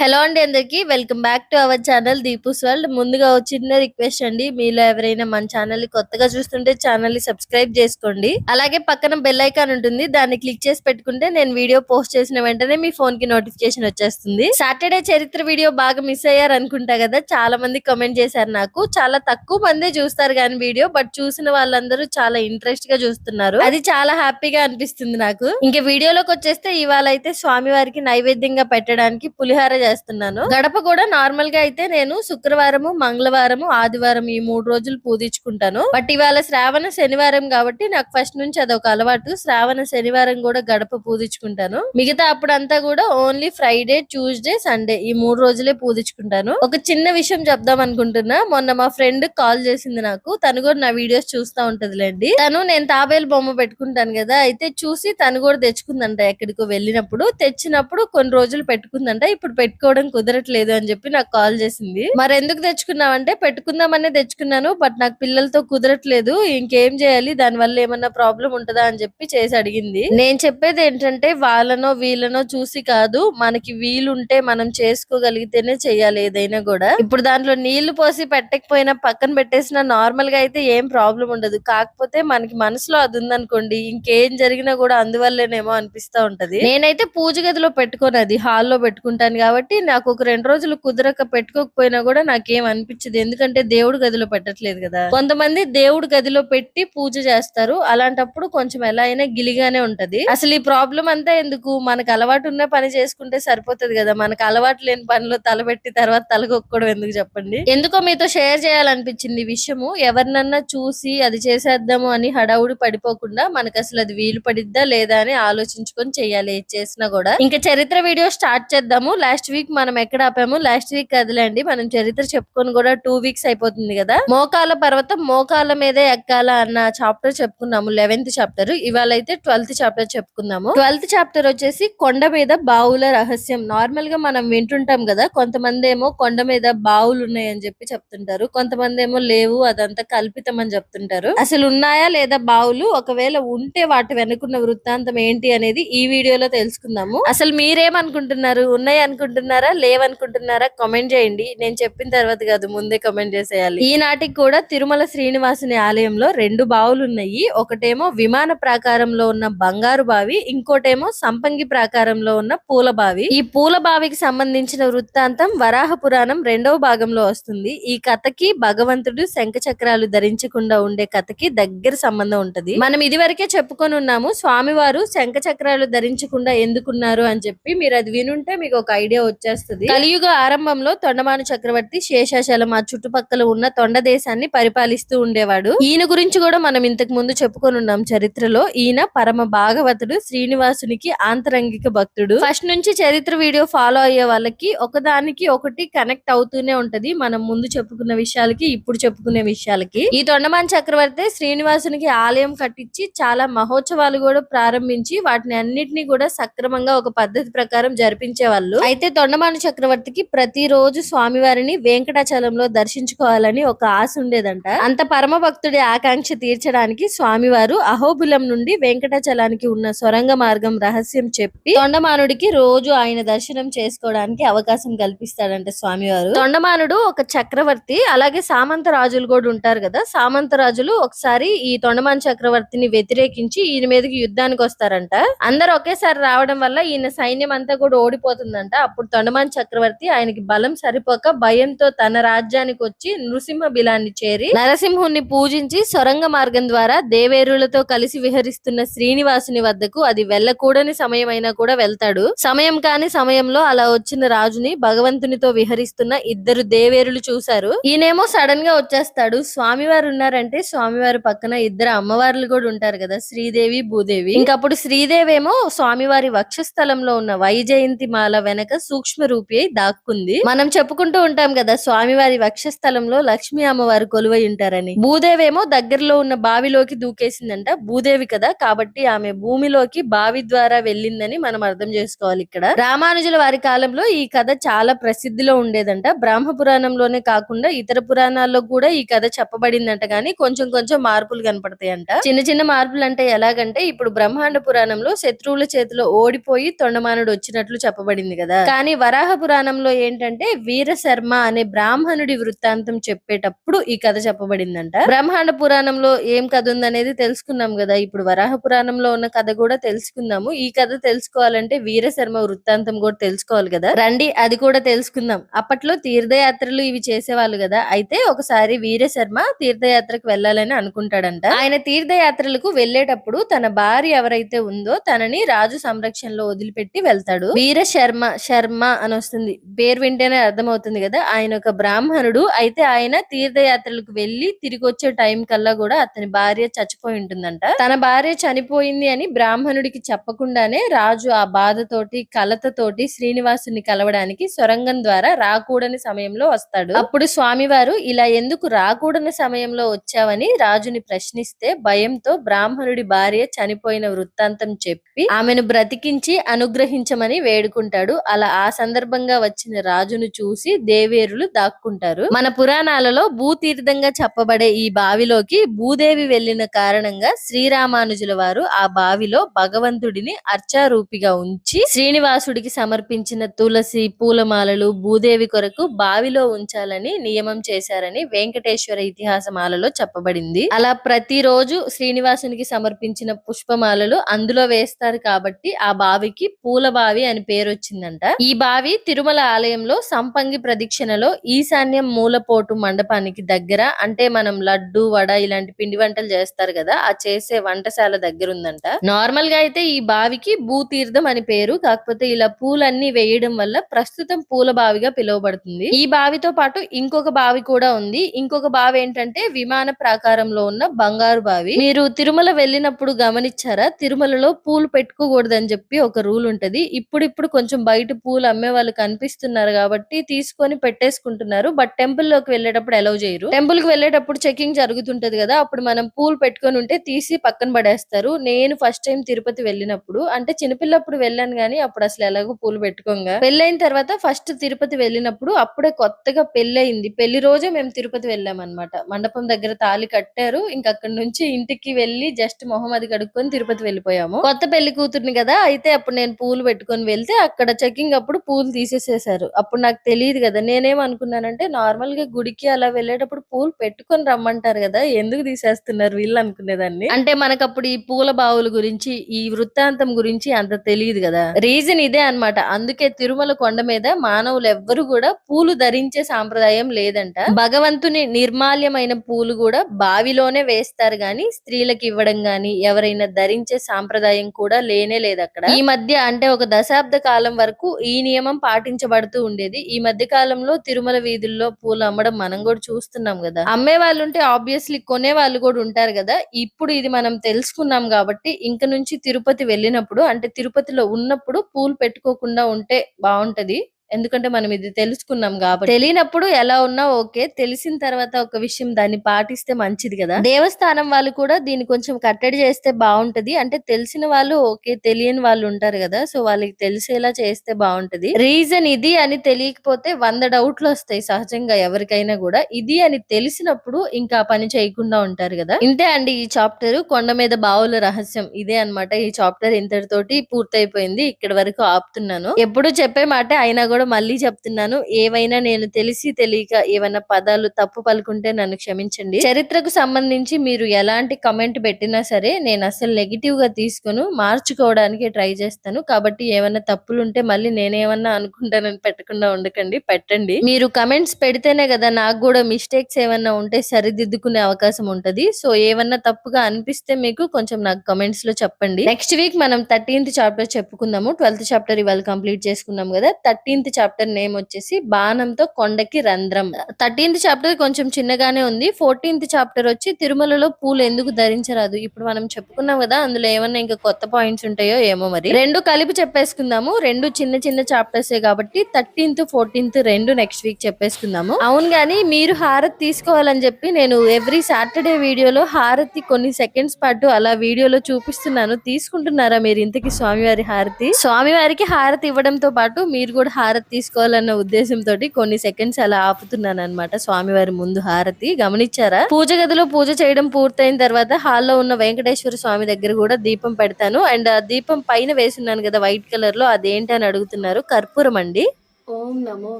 Hello అండి అందరికీ. Welcome back to our channel Deepu's world. ముందుగా ఒక చిన్న రిక్వెస్ట్ అండి. మీలో ఎవరైనా మన ఛానల్ని కొత్తగా చూస్తుంటే ఛానల్ని సబ్స్క్రైబ్ చేసుకోండి. అలాగే పక్కన బెల్ ఐకాన్ ఉంటుంది. దాన్ని క్లిక్ చేసి పెట్టుకుంటే నేను వీడియో పోస్ట్ చేసిన వెంటనే మీ ఫోన్కి నోటిఫికేషన్ వచ్చేస్తుంది. సాటర్డే చరిత్ర వీడియో బాగా మిస్ అయ్యారు అనుకుంటా కదా? చాలా మంది కామెంట్ చేశారు నాకు. చాలా తక్కువ మందే చూస్తారు కానీ వీడియో బట్ చూసిన వాళ్ళందరూ చాలా ఇంట్రెస్ట్గా చూస్తున్నారు. అది చాలా హ్యాపీగా అనిపిస్తుంది నాకు. ఇంకా వీడియోలోకి వచ్చేస్తే ఇవాళ అయితే స్వామి వారికి నైవేద్యంగా పెట్టడానికి పులిహార చేస్తున్నాను. గడప కూడా నార్మల్గా అయితే నేను శుక్రవారము మంగళవారము ఆదివారం ఈ మూడు రోజులు పూజించుకుంటాను. బట్ ఇవాళ శ్రావణ శనివారం కాబట్టి నాకు ఫస్ట్ నుంచి అదొక అలవాటు. శ్రావణ శనివారం కూడా గడప పూజించుకుంటాను. మిగతా అప్పుడంతా కూడా ఓన్లీ ఫ్రైడే ట్యూస్డే సండే ఈ మూడు రోజులే పూజించుకుంటాను. ఒక చిన్న విషయం చెప్దాం అనుకుంటున్నా. మొన్న మా ఫ్రెండ్ కాల్ చేసింది నాకు. తను కూడా నా వీడియోస్ చూస్తా ఉంటదిలేండి. తను నేను తాబేలు బొమ్మ పెట్టుకుంటాను కదా అయితే చూసి తను కూడా తెచ్చుకుందంట ఎక్కడికో వెళ్ళినప్పుడు. తెచ్చినప్పుడు కొన్ని రోజులు పెట్టుకుందంట. ఇప్పుడు పెట్టుకోవడం కుదరట్లేదు అని చెప్పి నాకు కాల్ చేసింది. మరి ఎందుకు తెచ్చుకున్నావంటే పెట్టుకుందామనే తెచ్చుకున్నాను బట్ నాకు పిల్లలతో కుదరట్లేదు ఇంకేం చేయాలి దాని వల్ల ఏమన్నా ప్రాబ్లం ఉంటుందా అని చెప్పి చేసి అడిగింది. నేను చెప్పేది ఏంటంటే వాళ్ళనో వీళ్ళనో చూసి కాదు మనకి వీలుంటే మనం చేసుకోగలిగితేనే చెయ్యాలి ఏదైనా కూడా. ఇప్పుడు దాంట్లో నీళ్ళు పోసి పెట్టకపోయినా పక్కన పెట్టేసిన నార్మల్గా అయితే ఏం ప్రాబ్లం ఉండదు. కాకపోతే మనకి మనసులో అది ఉందనుకోండి ఇంకేం జరిగినా కూడా అందువల్లేనేమో అనిపిస్తా ఉంటది. నేనైతే పూజ గదిలో పెట్టుకోను అది హాల్లో పెట్టుకుంటాను కాబట్టి నాకు ఒక రెండు రోజులు కుదరక పెట్టుకోకపోయినా కూడా నాకేం అనిపించదు. ఎందుకంటే దేవుడు గదిలో పెట్టట్లేదు కదా. కొంతమంది దేవుడు గదిలో పెట్టి పూజ చేస్తారు. అలాంటప్పుడు కొంచెం ఎలా అయినా గిలిగానే ఉంటది. అసలు ఈ ప్రాబ్లం అంతా ఎందుకు? మనకు అలవాటు ఉన్న పని చేసుకుంటే సరిపోతది కదా. మనకు అలవాటు లేని పనిలో తలబెట్టి తర్వాత తలకొక్కడం ఎందుకు చెప్పండి? ఎందుకో మీతో షేర్ చేయాలనిపించింది ఈ విషయము. ఎవరినన్నా చూసి అది చేసేద్దాము అని హడావుడి పడిపోకుండా మనకు అసలు అది వీలు పడిద్దా లేదా అని ఆలోచించుకొని చేయాలి. చేసినా కూడా. ఇంకా చరిత్ర వీడియో స్టార్ట్ చేద్దాము. లాస్ట్ వీక్ మనం ఎక్కడ ఆపాము? లాస్ట్ వీక్ కదలండి మనం చరిత్ర చెప్పుకొని కూడా టూ వీక్స్ అయిపోతుంది కదా. మోకాల పర్వతం మోకాల మీదే ఎక్కాల అన్న చాప్టర్ చెప్పుకున్నాము లెవెన్త్ చాప్టర్ ఇవాళ అయితే ట్వెల్త్ చాప్టర్ చెప్పుకుందాము. ట్వెల్త్ చాప్టర్ వచ్చేసి కొండ మీద బావుల రహస్యం. నార్మల్గా మనం వింటుంటాం కదా కొంతమంది ఏమో కొండ మీద బావులు ఉన్నాయని చెప్పి చెప్తుంటారు. కొంతమంది ఏమో లేవు అదంతా కల్పితం అని చెప్తుంటారు. అసలు ఉన్నాయా లేదా బావులు? ఒకవేళ ఉంటే వాటి వెనుకున్న వృత్తాంతం ఏంటి అనేది ఈ వీడియోలో తెలుసుకుందాము. అసలు మీరేమనుకుంటున్నారు? ఉన్నాయి అనుకుంటున్నారు లేవనుకుంటున్నారా? కామెంట్ చేయండి. నేను చెప్పిన తర్వాత కాదు ముందే కామెంట్ చేసేయాలి. ఈనాటికి కూడా తిరుమల శ్రీనివాసుని ఆలయంలో రెండు బావులు ఉన్నాయి ఒకటేమో విమాన ప్రాకారంలో ఉన్న బంగారు బావి ఇంకోటేమో సంపంగి ప్రాకారంలో ఉన్న పూల బావి. ఈ పూల బావికి సంబంధించిన వృత్తాంతం వరాహ పురాణం రెండవ భాగంలో వస్తుంది. ఈ కథకి భగవంతుడు శంఖ చక్రాలు ధరించకుండా ఉండే కథకి దగ్గర సంబంధం ఉంటది. మనం ఇదివరకే చెప్పుకొని ఉన్నాము స్వామివారు శంఖ చక్రాలు ధరించకుండా ఎందుకున్నారు అని చెప్పి. మీరు అది వినుంటే మీకు ఒక ఐడియా వచ్చేస్తుంది. కలియుగ ఆరంభంలో తొండమాను చక్రవర్తి శేషాచలం ఆ చుట్టుపక్కల ఉన్న తొండ దేశాన్ని పరిపాలిస్తూ ఉండేవాడు. ఈయన గురించి కూడా మనం ఇంతకు ముందు చెప్పుకొని ఉన్నాం చరిత్రలో. ఈయన పరమ భాగవతుడు శ్రీనివాసునికి ఆంతరంగిక భక్తుడు. ఫస్ట్ నుంచి చరిత్ర వీడియో ఫాలో అయ్యే వాళ్ళకి ఒకదానికి ఒకటి కనెక్ట్ అవుతూనే ఉంటది. మనం ముందు చెప్పుకున్న విషయాలకి ఇప్పుడు చెప్పుకునే విషయాలకి. ఈ తొండమాన్ చక్రవర్తి శ్రీనివాసునికి ఆలయం కట్టించి చాలా మహోత్సవాలు కూడా ప్రారంభించి వాటిని అన్నిటినీ కూడా సక్రమంగా ఒక పద్ధతి ప్రకారం జరిపించే వాళ్ళు అయితే తొండమాను చక్రవర్తికి ప్రతి రోజు స్వామివారిని వెంకటాచలంలో దర్శించుకోవాలని ఒక ఆశ ఉండేదంట. అంత పరమ భక్తుడి ఆకాంక్ష తీర్చడానికి స్వామివారు అహోబులం నుండి వెంకటాచలానికి ఉన్న సొరంగ మార్గం రహస్యం చెప్పి తొండమానుడికి రోజు ఆయన దర్శనం చేసుకోవడానికి అవకాశం కల్పిస్తాడంట స్వామివారు. తొండమానుడు ఒక చక్రవర్తి అలాగే సామంత రాజులు కూడా ఉంటారు కదా. సామంత రాజులు ఒకసారి ఈ తొండమాను చక్రవర్తిని వ్యతిరేకించి ఈయన మీదకి యుద్ధానికి వస్తారంట. అందరు ఒకేసారి రావడం వల్ల ఈయన సైన్యం అంతా కూడా ఓడిపోతుందంట. అప్పుడు తొండమాన్ చక్రవర్తి ఆయనకి బలం సరిపోక భయంతో తన రాజ్యానికి వచ్చి నృసింహ బిలాన్ని చేరి నరసింహుణ్ణి పూజించి సొరంగ మార్గం ద్వారా దేవేరులతో కలిసి విహరిస్తున్న శ్రీనివాసుని వద్దకు అది వెళ్ళకూడని సమయం అయినా కూడా వెళ్తాడు. సమయం కాని సమయంలో అలా వచ్చిన రాజుని భగవంతునితో విహరిస్తున్న ఇద్దరు దేవేరులు చూశారు. ఈయనేమో సడన్గా వచ్చేస్తాడు. స్వామివారు ఉన్నారంటే స్వామివారి పక్కన ఇద్దరు అమ్మవార్లు కూడా ఉంటారు కదా శ్రీదేవి భూదేవి. ఇంకప్పుడు శ్రీదేవి ఏమో స్వామివారి వక్షస్థలంలో ఉన్న వైజయంతి మాల వెనక సూ సూక్ష్మ రూపి అయి దాక్కుంది. మనం చెప్పుకుంటూ ఉంటాం కదా స్వామివారి వక్షస్థలంలో లక్ష్మీ అమ్మవారు కొలువై ఉంటారని. భూదేవేమో దగ్గరలో ఉన్న బావిలోకి దూకేసిందంట. భూదేవి కదా కాబట్టి ఆమె భూమిలోకి బావి ద్వారా వెళ్ళిందని మనం అర్థం చేసుకోవాలి ఇక్కడ. రామానుజుల వారి కాలంలో ఈ కథ చాలా ప్రసిద్ధిలో ఉండేదంట. బ్రహ్మ పురాణంలోనే కాకుండా ఇతర పురాణాల్లో కూడా ఈ కథ చెప్పబడిందంట కానీ కొంచెం కొంచెం మార్పులు కనపడతాయంట. చిన్న చిన్న మార్పులు అంటే ఎలాగంటే ఇప్పుడు బ్రహ్మాండ పురాణంలో శత్రువుల చేతిలో ఓడిపోయి తొండమానుడు వచ్చినట్లు చెప్పబడింది కదా. కానీ కానీ వరాహ పురాణంలో ఏంటంటే వీరశర్మ అనే బ్రాహ్మణుడి వృత్తాంతం చెప్పేటప్పుడు ఈ కథ చెప్పబడిందంట. బ్రహ్మాండ పురాణంలో ఏం కథ ఉందనేది తెలుసుకున్నాం కదా. ఇప్పుడు వరాహ పురాణంలో ఉన్న కథ కూడా తెలుసుకుందాము. ఈ కథ తెలుసుకోవాలంటే వీరశర్మ వృత్తాంతం కూడా తెలుసుకోవాలి కదా. రండి అది కూడా తెలుసుకుందాం. అప్పట్లో తీర్థయాత్రలు ఇవి చేసేవాళ్ళు కదా. అయితే ఒకసారి వీరశర్మ తీర్థయాత్రకు వెళ్ళాలని అనుకుంటాడంట. ఆయన తీర్థయాత్రలకు వెళ్ళేటప్పుడు తన భార్య ఎవరైతే ఉందో తనని రాజు సంరక్షణలో వదిలిపెట్టి వెళ్తాడు. వీరశర్మ శర్మ బ్రహ్మ అని వస్తుంది. పేరు వింటేనే అర్థమవుతుంది కదా. ఆయన ఒక బ్రాహ్మణుడు. అయితే ఆయన తీర్థయాత్రలకు వెళ్ళి తిరిగి వచ్చే టైం కల్లా కూడా అతని భార్య చచ్చిపోయి ఉంటుందంట. తన భార్య చనిపోయింది అని బ్రాహ్మణుడికి చెప్పకుండానే రాజు ఆ బాధతోటి కలతతోటి శ్రీనివాసుని కలవడానికి సొరంగం ద్వారా రాకూడని సమయంలో వస్తాడు. అప్పుడు స్వామివారు ఇలా ఎందుకు రాకూడని సమయంలో వచ్చావని రాజుని ప్రశ్నిస్తే భయంతో బ్రాహ్మణుడి భార్య చనిపోయిన వృత్తాంతం చెప్పి ఆమెను బ్రతికించి అనుగ్రహించమని వేడుకుంటాడు. అలా ఆ సందర్భంగా వచ్చిన రాజును చూసి దేవేరులు దాక్కుంటారు. మన పురాణాలలో భూతీర్థంగా చెప్పబడే ఈ బావిలోకి భూదేవి వెళ్ళిన కారణంగా శ్రీరామానుజుల వారు ఆ బావిలో భగవంతుడిని అర్చారూపిగా ఉంచి శ్రీనివాసుడికి సమర్పించిన తులసి పూలమాలలు భూదేవి కొరకు బావిలో ఉంచాలని నియమం చేశారని వెంకటేశ్వర ఇతిహాసమాలలో చెప్పబడింది. అలా ప్రతిరోజు శ్రీనివాసునికి సమర్పించిన పుష్పమాలలు అందులో వేస్తారు కాబట్టి ఆ బావికి పూల బావి అని పేరు వచ్చిందంట ఈ బావి తిరుమల ఆలయంలో సంపంగి ప్రదక్షిణలో ఈశాన్యం మూలపోటు మండపానికి దగ్గర అంటే మనం లడ్డు వడ ఇలాంటి పిండి వంటలు చేస్తారు కదా ఆ చేసే వంటశాల దగ్గర ఉందంట నార్మల్గా అయితే ఈ బావికి భూతీర్థం అని పేరు కాకపోతే ఇలా పూలన్నీ వేయడం వల్ల ప్రస్తుతం పూల బావిగా పిలువబడుతుంది. ఈ బావితో పాటు ఇంకొక బావి కూడా ఉంది. ఇంకొక బావి ఏంటంటే విమాన ప్రాకారంలో ఉన్న బంగారు బావి. మీరు తిరుమల వెళ్ళినప్పుడు గమనించారా? తిరుమలలో పూలు పెట్టుకోకూడదని చెప్పి ఒక రూల్ ఉంటది. ఇప్పుడిప్పుడు కొంచెం బయట పూలు అమ్మే వాళ్ళు కనిపిస్తున్నారు కాబట్టి తీసుకొని పెట్టేసుకుంటున్నారు. బట్ టెంపుల్లోకి వెళ్ళేటప్పుడు అలౌ చేయరు. టెంపుల్కి వెళ్ళేటప్పుడు చెకింగ్ జరుగుతుంటది కదా అప్పుడు మనం పూలు పెట్టుకొని ఉంటే తీసి పక్కన పడేస్తారు. నేను ఫస్ట్ టైం తిరుపతి వెళ్ళినప్పుడు అంటే చిన్నపిల్లప్పుడు వెళ్ళాను గానీ అప్పుడు అసలు ఎలాగో పూలు పెట్టుకోగా. పెళ్ళైన తర్వాత ఫస్ట్ తిరుపతి వెళ్ళినప్పుడు అప్పుడే కొత్తగా పెళ్ళయింది. పెళ్ళి రోజే మేము తిరుపతి వెళ్ళాం అనమాట మండపం దగ్గర తాళి కట్టారు. ఇంకా అక్కడ నుంచి ఇంటికి వెళ్ళి జస్ట్ మొహం అది కడుక్కొని తిరుపతి వెళ్ళిపోయాము. కొత్త పెళ్ళి కూతుర్ని కదా అయితే అప్పుడు నేను పూలు పెట్టుకొని వెళ్తే అక్కడ చెకింగ్ అప్పుడు పూలు తీసేసేసారు అప్పుడు నాకు తెలియదు కదా నేనేం అనుకున్నానంటే నార్మల్గా గుడికి అలా వెళ్ళేటప్పుడు పూలు పెట్టుకొని రమ్మంటారు కదా ఎందుకు తీసేస్తున్నారు వీళ్ళు అనుకునేదాన్ని? అంటే మనకు అప్పుడు ఈ పూల బావుల గురించి ఈ వృత్తాంతం గురించి అంత తెలియదు కదా. రీజన్ ఇదే అన్నమాట. అందుకే తిరుమల కొండ మీద మానవులు ఎవ్వరు కూడా పూలు ధరించే సాంప్రదాయం లేదంట. భగవంతుని నిర్మాల్యమైన పూలు కూడా బావిలోనే వేస్తారు గాని స్త్రీలకు ఇవ్వడం గాని ఎవరైనా ధరించే సాంప్రదాయం కూడా లేనే లేదు అక్కడ ఈ మధ్య అంటే ఒక దశాబ్ద కాలం వరకు ఈ నియమం పాటించబడుతూ ఉండేది. ఈ మధ్య కాలంలో తిరుమల వీధుల్లో పూలు అమ్మడం మనం కూడా చూస్తున్నాం కదా. అమ్మే వాళ్ళు ఉంటే ఆబ్వియస్లీ కొనే వాళ్ళు కూడా ఉంటారు కదా. ఇప్పుడు ఇది మనం తెలుసుకున్నాం కాబట్టి ఇంక నుంచి తిరుపతి వెళ్ళినప్పుడు అంటే తిరుపతిలో ఉన్నప్పుడు పూలు పెట్టుకోకుండా ఉంటే బాగుంటది. ఎందుకంటే మనం ఇది తెలుసుకున్నాం కాబట్టి. తెలియనప్పుడు ఎలా ఉన్నా ఓకే తెలిసిన తర్వాత ఒక విషయం దాన్ని పాటిస్తే మంచిది కదా. దేవస్థానం వాళ్ళు కూడా దీన్ని కొంచెం కట్టడి చేస్తే బాగుంటది. అంటే తెలిసిన వాళ్ళు ఓకే తెలియని వాళ్ళు ఉంటారు కదా సో వాళ్ళకి తెలిసేలా చేస్తే బాగుంటది. రీజన్ ఇది అని తెలియకపోతే వంద డౌట్లు వస్తాయి సహజంగా ఎవరికైనా కూడా. ఇది అని తెలిసినప్పుడు ఇంకా పని చేయకుండా ఉంటారు కదా. ఇంతే అండి ఈ చాప్టర్. కొండ మీద బావుల రహస్యం. ఇదే అన్నమాట ఈ చాప్టర్. ఇంతటితోటి పూర్తయిపోయింది. ఇక్కడ వరకు ఆపుతున్నాను. ఎప్పుడు చెప్పే మాట అయినా కూడా మళ్ళీ చెప్తున్నాను. ఏవైనా నేను తెలిసి తెలియక ఏమైనా పదాలు తప్పు పలుకుంటే నన్ను క్షమించండి. చరిత్రకు సంబంధించి మీరు ఎలాంటి కమెంట్ పెట్టినా సరే నేను అసలు నెగిటివ్గా తీసుకుని మార్చుకోవడానికి ట్రై చేస్తాను. కాబట్టి ఏమైనా తప్పులు ఉంటే మళ్ళీ నేనేమన్నా అనుకుంటానని పెట్టకుండా ఉండకండి. పెట్టండి. మీరు కమెంట్స్ పెడితేనే కదా నాకు కూడా మిస్టేక్స్ ఏమన్నా ఉంటే సరిదిద్దుకునే అవకాశం ఉంటది. సో ఏమన్నా తప్పుగా అనిపిస్తే మీకు కొంచెం నాకు కమెంట్స్లో చెప్పండి. నెక్స్ట్ వీక్ మనం థర్టీన్త్ చాప్టర్ చెప్పుకుందాము. ట్వెల్త్ చాప్టర్ ఇవాళ కంప్లీట్ చేసుకున్నాం కదా. థర్టీన్త్ థర్టీన్త్ చాప్టర్ నేమ్ వచ్చేసి బాణంతో కొండకి రంధ్రం. థర్టీన్త్ చాప్టర్ కొంచెం చిన్నగానే ఉంది. ఫోర్టీన్త్ చాప్టర్ వచ్చి తిరుమలలో పూలు ఎందుకు ధరించరాదు? ఇప్పుడు మనం చెప్పుకున్నాం కదా అందులో ఏమన్నా ఇంకా కొత్త పాయింట్స్ ఉంటాయో ఏమో మరి. రెండు కలిపి చెప్పేసుకుందాము. రెండు చిన్న చిన్న చాప్టర్స్ కాబట్టి థర్టీన్త్ ఫోర్టీన్త్ రెండు నెక్స్ట్ వీక్ చెప్పేసుకుందాము. అవును గాని మీరు హారతి తీసుకోవాలని చెప్పి నేను ఎవ్రీ సాటర్డే వీడియోలో హారతి కొన్ని సెకండ్స్ పాటు అలా వీడియోలో చూపిస్తున్నాను. తీసుకుంటున్నారా మీరు ఇంతకి స్వామివారి హారతి? స్వామివారికి హారతి ఇవ్వడంతో పాటు మీరు కూడా హారతి హారతి తీసుకోవాలన్న ఉద్దేశంతో కొన్ని సెకండ్స్ అలా ఆపుతున్నాను అనమాట స్వామివారి ముందు హారతి. గమనించారా? పూజ గదిలో పూజ చేయడం పూర్తయిన తర్వాత హాల్లో ఉన్న వెంకటేశ్వర స్వామి దగ్గర కూడా దీపం పెడతాను. అండ్ ఆ దీపం పైన వేసున్నాను కదా వైట్ కలర్లో అదేంటి అని అడుగుతున్నారు. కర్పూరం అండి. ఓం నమో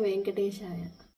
వెంకటేశాయ.